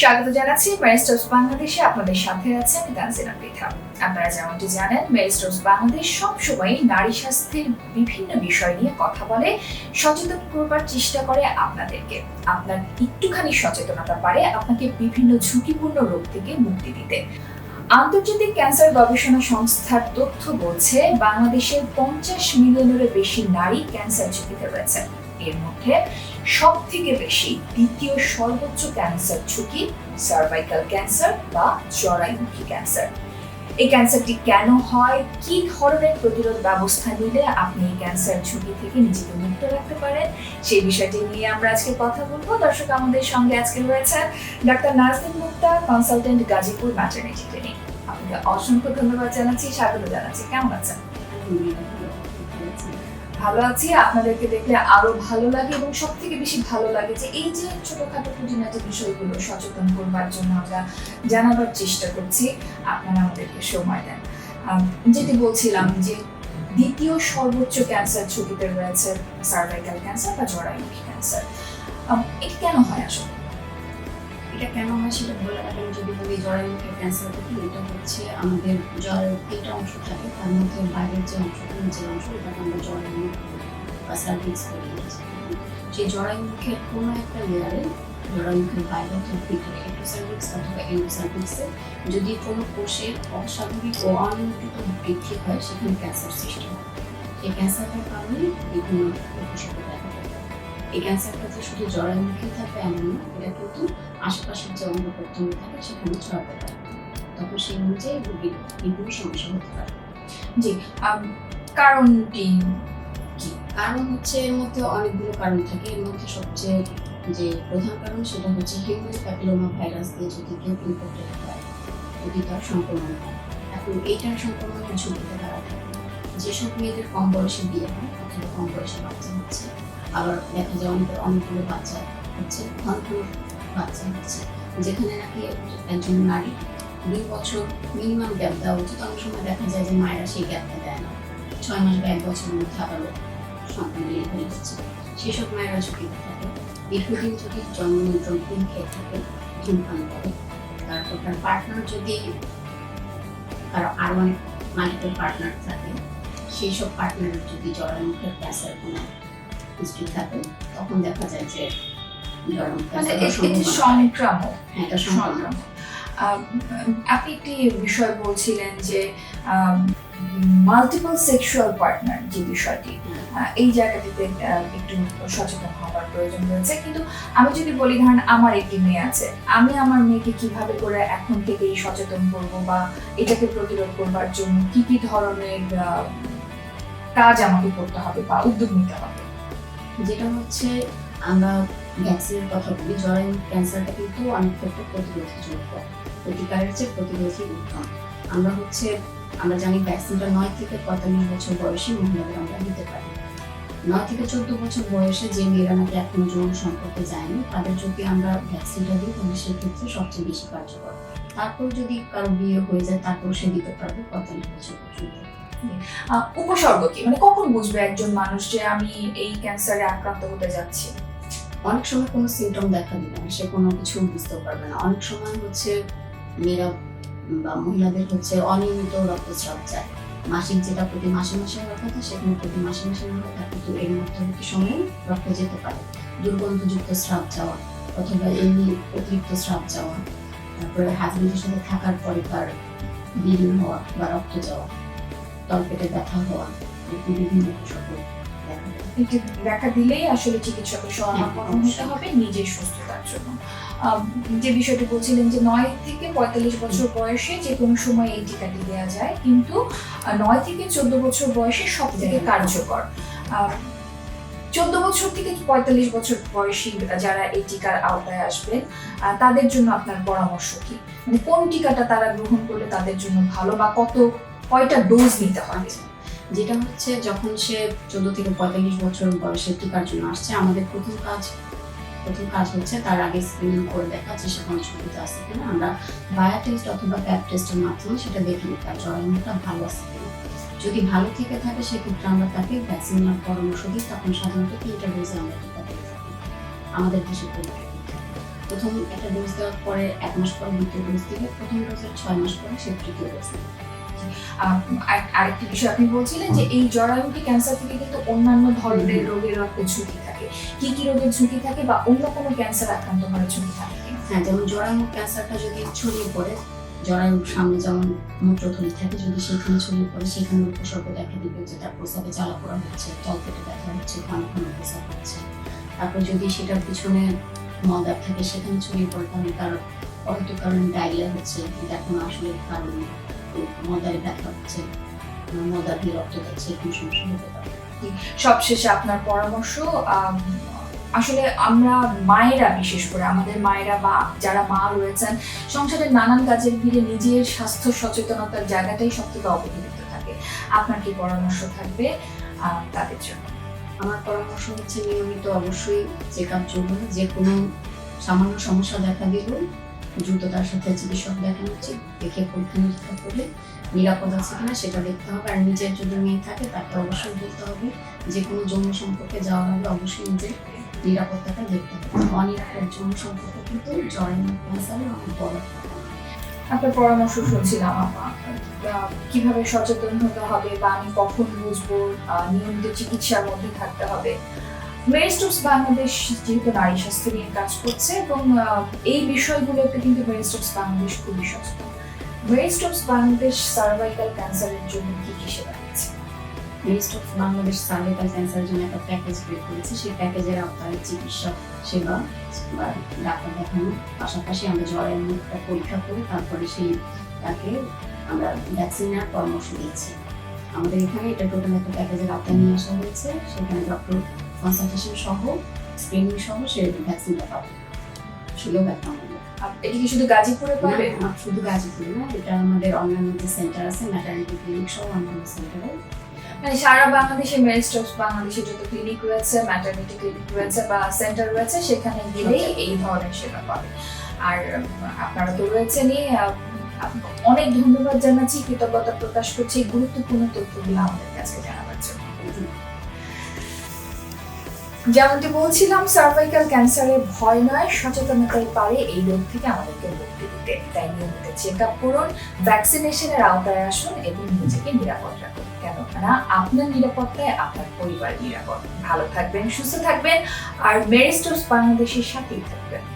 স্বাগত জানাচ্ছি মেরিস্টস বাংলাদেশে আপনাদের সাথে আছে আমি তানজিনা পৃথা আপনারা যেমনটি জানেন মেরিস্টস বাংলাদেশ সবসময় নারী স্বাস্থ্যের বিভিন্ন বিষয় নিয়ে কথা বলে, সচেতন করবার চেষ্টা করে আপনাদেরকে। আপনার একটুখানি সচেতনতা পারে আপনাকে বিভিন্ন ঝুঁকিপূর্ণ রোগ থেকে মুক্তি দিতে। আন্তর্জাতিক ক্যান্সার গবেষণা সংস্থার তথ্য বলছে বাংলাদেশের পঞ্চাশ মিলিয়নেরও বেশি নারী ক্যান্সার ঝুঁকিতে রয়েছে। এর মধ্যে সব থেকে বেশি দ্বিতীয় সর্বোচ্চ ক্যান্সার ঝুঁকি সার্ভাইকাল ক্যান্সার বা জরায়ুমুখী ক্যান্সার এই ক্যান্সারটি কেন হয়? কি ধরনের প্রতিরোধ ব্যবস্থা নিলে আপনি এই ক্যান্সার ঝুঁকি থেকে নিজেকে মুক্ত রাখতে পারেন? সেই বিষয়টি নিয়ে আমরা আজকে কথা বলব। দর্শক, আমাদের সঙ্গে আজকে রয়েছে doctor Najdin Mukta consultant Gazipur maternity clinic আপনাকে অসংখ্য ধন্যবাদ জানাচ্ছি, স্বাগত জানাচ্ছি। কেমন আছেন? ভালো আছি। আপনাদেরকে দেখলে আরও ভালো লাগে এবং সব থেকে বেশি ভালো লাগে যে এই যে ছোটখাটো খুঁটিনাটি বিষয়গুলো সচেতন করবার জন্য আমরা জানাবার চেষ্টা করছি। আপনারা আমাদেরকে সময় দেন। যেটি বলছিলাম যে দ্বিতীয় সর্বোচ্চ ক্যান্সার ঝুঁকিতে রয়েছে সার্ভাইকাল ক্যান্সার বা জরায়ুমুখী ক্যান্সার এটি কেন হয় আসলে? এটা কেন হয় সেটা বলে আগে যদি বলি জরায়ুমুখের ক্যান্সার দেখি এটা হচ্ছে আমাদের জরায়ুর তিনটা অংশ থাকে। তার মধ্যে বাইরের যে অংশটা, নিচের অংশ, এটাকে আমরা জরায়ুমুখ বা সার্ভিক্স বলি। সেই জরায়ুমুখের কোনো একটা লেয়ারে জরায়ুমুখের বাইরে অথবা ভিতরে একটু সার্ভিক্স অথবা এন্ডো সার্ভিক্সে যদি কোনো কোষের অস্বাভাবিক ও অনিয়ন্ত্রিত বৃদ্ধি হয়, সেখানে ক্যান্সার সৃষ্টি হয়। এই ক্যান্সারটার কারণে বিভিন্ন উপসর্গ দেখা দেয় এই ক্যান্সারটা যে শুধু জরায়ুমুখী থাকবে এমন না, এটা কিন্তু আশেপাশের যে অঙ্গ প্রত্যঙ্গ থাকে সেখানে ছড়াতে পারে। তখন সেই অনুযায়ী রোগীর বিভিন্ন সমস্যা হতে পারে। জি কারণটি কি? কারণ হচ্ছে এর মধ্যে অনেকগুলো কারণ থাকে। এর মধ্যে সবচেয়ে যে প্রধান কারণ সেটা হচ্ছে হিউম্যান প্যাপিলোমা ভাইরাস দিয়ে যদি কেউ ইনফেক্টেড হয় যদি তার সংক্রমণ হয়। এখন এইটার সংক্রমণের ঝুঁকিতে তারা থাকে? যেসব মেয়েদের কম বয়সে বিয়ে হয় অথবা কম বয়সে বাচ্চা হচ্ছে। আবার দেখা যায় অনেকের অনেকগুলো বাচ্চা হচ্ছে। বাচ্চা হচ্ছে যেখানে নাকি একজন নারী দুই বছর মিনিমাম গ্যাপ দেওয়া উচিত। অনেক সময় দেখা যায় যে মায়েরা সেই গ্যাপটা দেয় না। ছয় মাস বা এক বছরের মধ্যে আবারও সন্তান ডেলিভারি হচ্ছে সেসব মায়েরা ঝুঁকিতে থাকে। দীর্ঘদিন যদি জন্ম নিয়ন্ত্রণ পিল খেয়ে থাকে, ধূমপান করে। তারপর তার পার্টনার যদি তার আরও অনেক মাল্টিপল পার্টনার থাকে সেই সব পার্টনারের যদি জরায়ুমুখের ক্যান্সার কোনো হিস্ট্রি থাকে, তখন দেখা যায় যে মানে এটি সংক্রামক। এটা সংক্রামক। আপনি একটি বিষয় বলছিলেন যে মাল্টিপল সেক্সুয়াল পার্টনার যে বিষয়টি এই জায়গাটিতে একটু সচেতন হওয়ার প্রয়োজন রয়েছে। কিন্তু আমি যদি বলি ধরেন আমার একটি মেয়ে আছে আমি আমার মেয়েকে কীভাবে করে এখন থেকেই সচেতন করব বা এটাকে প্রতিরোধ করবার জন্য কি কি ধরনের আহ, কাজ আমাকে করতে হবে বা উদ্যোগ নিতে হবে? যেটা হচ্ছে আমরা ভ্যাকসিনের কথা বলি জরায়ু ক্যান্সারটা কিন্তু অনেক ক্ষেত্রে প্রতিরোধী যোগ্য প্রতিকারের চেয়ে প্রতিরোধী উত্তম। আমরা হচ্ছে, আমরা জানি ভ্যাকসিনটা নয় থেকে পঁয়তাল্লিশ বছর বয়সী মহিলাদের আমরা দিতে পারি। নয় থেকে চোদ্দ বছর বয়সে যে মেয়েরা নাকি এখনও যৌন সম্পর্কে যায়নি তাদের যদি আমরা ভ্যাকসিনটা দিই, তাহলে সেক্ষেত্রে সবচেয়ে বেশি কার্যকর। তারপর যদি কারও বিয়ে হয়ে যায়, তারপর সে দিতে পারবে পঁয়তাল্লিশ বছর পর্যন্ত। উপসর্গ কি? মানে কখন বুঝবে একজন মানুষ যে আমি এই ক্যান্সারে আক্রান্ত হতে যাচ্ছি? অনেক সময় কোনো সিমটম দেখা দিবে না, সে কোনো কিছু বুঝতেও পারবে না। অনেক সময় হচ্ছে মেয়েরা বা মহিলাদের হচ্ছে অনিয়মিত রক্তস্রাব যায় মাসিক যেটা প্রতি মাসে মাসে হওয়ার কথা, সেখানে প্রতি মাসে মাসে না হয় কিন্তু এর মধ্যবর্তী সময়ে রক্ত যেতে পারে। দুর্গন্ধযুক্ত স্রাব যাওয়া অথবা এমনি অতিরিক্ত স্রাব যাওয়া তারপরে হাজবেন্ডের সাথে থাকার পরে তার ব্লিডিং হওয়া বা রক্ত যাওয়া, তলপেটে ব্যথা হওয়া বিভিন্ন উপসর্গ দেখা দিলেই আসলে চিকিৎসকের হবে, নিজের সুস্থতার জন্য। যে বিষয়টি বলছিলেন যে নয় থেকে পঁয়তাল্লিশ বছর বয়সে যে কোনো সময় এই টিকাটি দেওয়া যায়, কিন্তু নয় থেকে চোদ্দ বছর বয়সে সব থেকে। কার্যকর। চোদ্দ বছর থেকে পঁয়তাল্লিশ বছর বয়সী যারা এই টিকার আওতায় আসবেন তাদের জন্য আপনার পরামর্শ কি? মানে কোন টিকাটা তারা গ্রহণ করলে তাদের জন্য ভালো বা কত, কয়টা ডোজ নিতে হবে? যেটা হচ্ছে যখন সে চোদ্দ থেকে পঁয়তাল্লিশ বছর বয়সে টিকার জন্য আসছে, আমাদের প্রথম কাজ প্রথম কাজ হচ্ছে তার আগে স্ক্রিনিং করে দেখা যে সে ঝুঁকিতে আছে কিনা। আমরা বায়ো টেস্ট অথবা প্যাপ টেস্টের মাধ্যমে সেটা দেখে নিই, তার জরায়ুটা ভালো আছে কিনা। যদি ভালো থেকে থাকে, সেক্ষেত্রে আমরা তাকে ভ্যাকসিন নেওয়ার পরামর্শ দিই তখন সাধারণত তিনটা ডোজে আমরা টিকা দিয়ে থাকি আমাদের দেশে প্রথম একটা ডোজ দেওয়ার পরে এক মাস পরে দ্বিতীয় ডোজ দিবে প্রথম ডোজের ছয় মাস পরে সে তৃতীয় ডোজ দিবে আরেকটি বিষয় আপনি বলছিলেন যে এই জরায়ুটি ক্যান্সার থেকে কিন্তু অন্যান্য ধরনের রোগের একটা ঝুঁকি থাকে। কি কি রোগের ঝুঁকি থাকে বা অন্য কোনো ক্যান্সার আক্রান্ত হওয়ার ঝুঁকি থাকে? হ্যাঁ যেমন জরায়ু ক্যান্সারটা যদি ছড়িয়ে পড়ে জরায়ুর সামনে যেমন মূত্রথলি থাকে যদি সেখানে ছড়িয়ে পড়ে সেখানে উপসর্গ দেখা দিবে যে তার প্রস্রাবে জ্বালা পোড়া হচ্ছে জল পেটে ব্যথা হচ্ছে ঘন ঘন প্রস্রাব হচ্ছে। তারপর যদি সেটার পিছনে মদার থাকে সেখানে ছড়িয়ে পড়ে তাহলে তার হয়তো কারণ ডায়রিয়া হচ্ছে এটা কোনো আসলে কারণ নেই। ব্যথা হচ্ছে মদার দিয়ে রক্ত যাচ্ছে এরকম সমস্যা হতে পারে সবশেষে আপনার পরামর্শ আসলে আমরা মায়েরা বিশেষ করে আমাদের মায়েরা বা যারা মা রয়েছেন সংসারের নানান কাজের ভিড়ে নিজের স্বাস্থ্য সচেতনতার জায়গাটাই সব থেকে অবহেলিত থাকে আপনার কি পরামর্শ থাকবে তাদের জন্য আমার পরামর্শ হচ্ছে নিয়মিত অবশ্যই চেক আপ চলবে যে কোনো সামান্য সমস্যা দেখা দিলেও দ্রুত তার সাথে চিকিৎসক দেখানো উচিত দেখে পরীক্ষা নিরীক্ষা করলে নিরাপদ আছে কিনা সেটা দেখতে হবে। আর নিজের যদি মেয়ে থাকে, তাকে অবশ্যই বলতে হবে, যে কোনো যৌন সম্পর্কে যাওয়ার আগে অবশ্যই নিজের নিরাপত্তাটা দেখতে হবে। অনিরাপদ যৌন সম্পর্ক কিন্তু জরায়ু ক্যান্সারের অনেক বড় আপনার পরামর্শ শুনছিলাম কীভাবে সচেতন হতে হবে বা আমি কখন বুঝব নিয়মিত চিকিৎসার মধ্যে থাকতে হবে। মেরিস্টোস বাংলাদেশ যেহেতু নারী স্বাস্থ্য নিয়ে কাজ করছে এবং এই বিষয়গুলোতে কিন্তু মেরিস্টোস বাংলাদেশ খুবই সচেতন মেরিস্টোস বাংলাদেশ সার্ভাইকাল ক্যান্সারের জন্য কি কি সেবা দিচ্ছে? লিস্ট বাংলাদেশ সার্ভাইকাল ক্যান্সারের জন্য একটা প্যাকেজ বের করেছে। সেই প্যাকেজের আওতায় চিকিৎসা সেবা বা ডাক্তার দেখানো। পাশাপাশি আমরা জ্বরের মুখটা পরীক্ষা করি, তারপরে সেই তাকে আমরা ভ্যাকসিন নেওয়ার পরামর্শ দিচ্ছি। আমাদের এখানে এটা টোটাল একটা প্যাকেজের আওতায় নিয়ে আসা হয়েছে। সেখানে ডক্টর কনসালটেশন সহ স্ক্রিনিং সহ সে ভ্যাকসিনটা পাবে। সুলভ একটা মূল্য। এটা কি শুধু গাজীপুরে পাবে? না, শুধু গাজীপুরে। না এটা আমাদের অন্যান্য যে সেন্টার আছে ম্যাটার্নিটি ক্লিনিক সহ অন্যান্য সেন্টারে মানে সারা বাংলাদেশে মেরিস্টোস বাংলাদেশে যত ক্লিনিক রয়েছে ম্যাটারনিটি ক্লিনিক রয়েছে বা সেন্টার রয়েছে সেখানে গেলেই এই ধরনের সেবা পাবে। আর আপনারা তো রয়েছেনই অনেক ধন্যবাদ জানাচ্ছি কৃতজ্ঞতা প্রকাশ করছি গুরুত্বপূর্ণ তথ্যগুলো আমাদের কাছে জানাবার যেমনটি বলছিলাম সার্ভাইকাল ক্যান্সারের ভয় নয় সচেতনতাই পারে এই রোগ থেকে আমাদেরকে মুক্তি দিতে। তাই নিয়মিত চেক আপ করুন ভ্যাকসিনেশনের আওতায় আসুন এবং নিজেকে নিরাপদ রাখুন। কেননা, আপনার নিরাপত্তায় আপনার পরিবার নিরাপদ। ভালো থাকবেন, সুস্থ থাকবেন, আর মেরিস্টোস বাংলাদেশের সাথেই থাকবেন।